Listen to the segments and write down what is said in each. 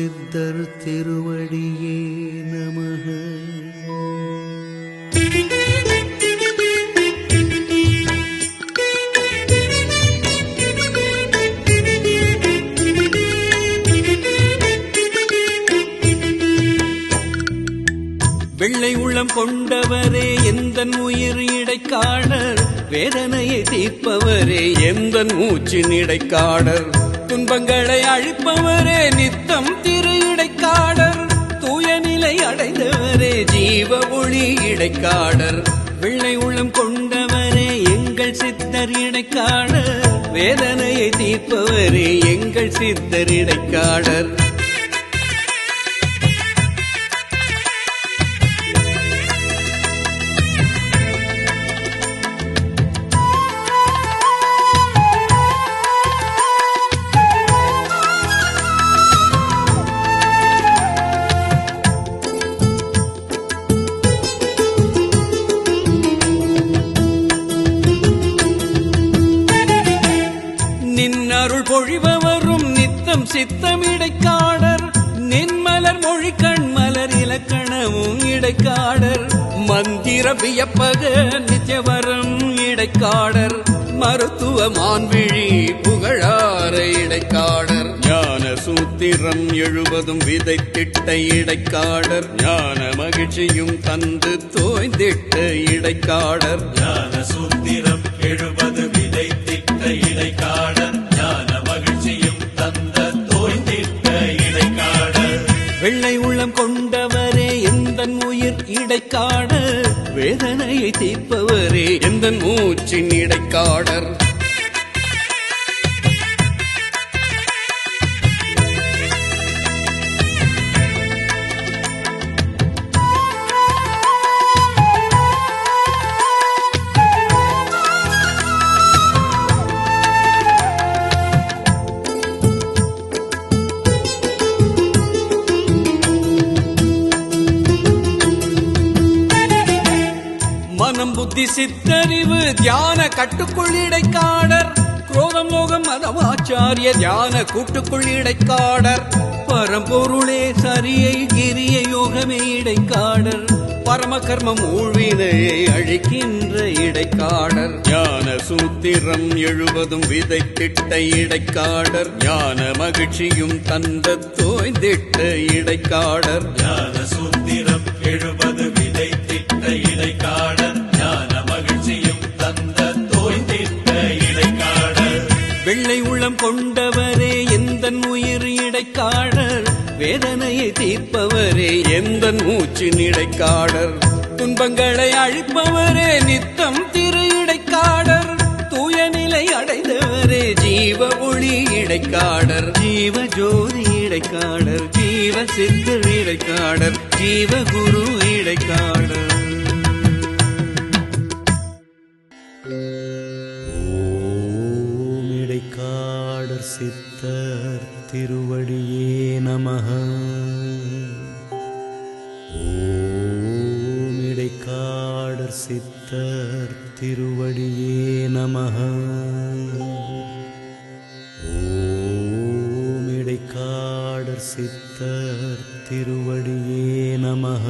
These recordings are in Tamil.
சித்தர் திருவடியே நமக. வெள்ளை உள்ளம் கொண்டவரே எந்த உயிர் இடைக்காடர்? வேதனையை தீர்ப்பவரே எந்த மூச்சின் இடைக்காடர்? துன்பங்களை அழிப்பவரே நித்தம் அடைந்தவரே ஒளி இடைக்காடர். வெள்ளை உள்ளம் கொண்டவரே எங்கள் சித்தர் இடைக்காடர். வேதனையை தீர்ப்பவரே எங்கள் சித்தர் இடைக்காடர். பொழிபவரும் நித்தம் சித்தமிடைக்காடர். நின்மலர் மொழி கண்மலர் இலக்கணமும் இடைக்காடர். மந்திர வியப்பக நித்யவரம் இடைக்காடர். மருத்துவ மான்விழி புகழார இடைக்காடர். ஞான சூத்திரம் எழுபதும் விதைத்திட்ட இடைக்காடர். ஞான மகிழ்ச்சியும் தந்து தோய்ந்திட்ட இடைக்காடர். ஞான சூத்திரம் எழுபது விதை திட்ட இடைக்காடர். உள்ளம் கொண்டவரே எந்த உயிர் இடைக்காடர் வேதனையை தீர்ப்பவரே எந்த மூச்சின் இடைக்காடர் மனம் புத்தி சித்தறிவு தியான கட்டுக்குள் இடைக்காடர் குரோதம் லோகம் மதமாச்சாரிய தியான கூட்டுக்குள் இடைக்காடர் பரம்பொருளே சரியை கிரிய யோகமே இடைக்காடர். பரம கர்மம் ஊழ்வினையை அழிக்கின்ற இடைக்காடர். ஞான சூத்திரம் எழுபதும் விதைத்திட்ட இடைக்காடர். ஞான மகிழ்ச்சியும் தந்த தோய்ந்திட்ட இடைக்காடர். ஞான சூத்திரம் எழுபது விதை திட்ட இடைக்காடர். கொண்டவரே எந்த உயிர் இடைக்காடர்? வேதனையை தீர்ப்பவரே எந்த மூச்சு இடைக்காடர்? துன்பங்களை அழிப்பவரே நித்தம் திரு இடைக்காடர். தூய நிலை அடைந்தவரே ஜீவ ஒளி இடைக்காடர். ஜீவ ஜோதி இடைக்காடர் ஜீவ சித்தர் இடைக்காடர் ஜீவ குரு இடைக்காடர். திருவடியே நம ஓம் இடைக்காடர் சித்தர் திருவடியே நம ஓம் இடைக்காடர் சித்தர் திருவடியே நமக.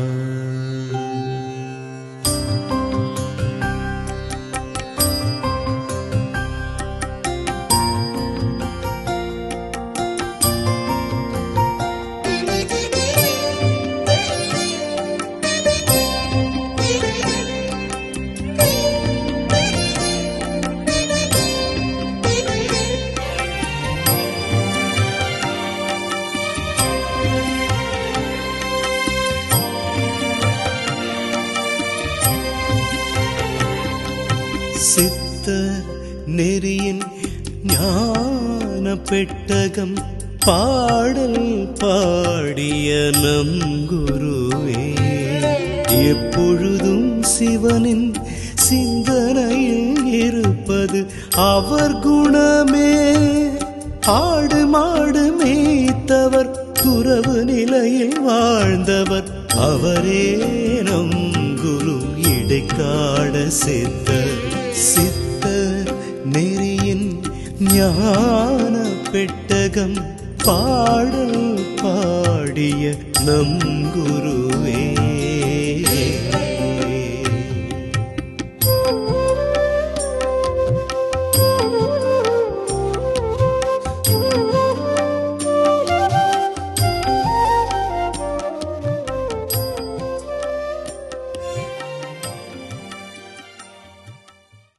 சித்த நெறியின் ஞான பெட்டகம் பாடல் பாடிய நம் குருவே எப்பொழுதும் சிவனின் சிந்தனையில் இருப்பது அவர் குணமே. ஆடு மாடு மேய்த்தவர் துறவு நிலையில் வாழ்ந்தவர் அவரே நம் குரு இடைக்காட சித்த சித்த நெறியின் ஞான பெட்டகம் பாடல் பாடிய நம் குருவே.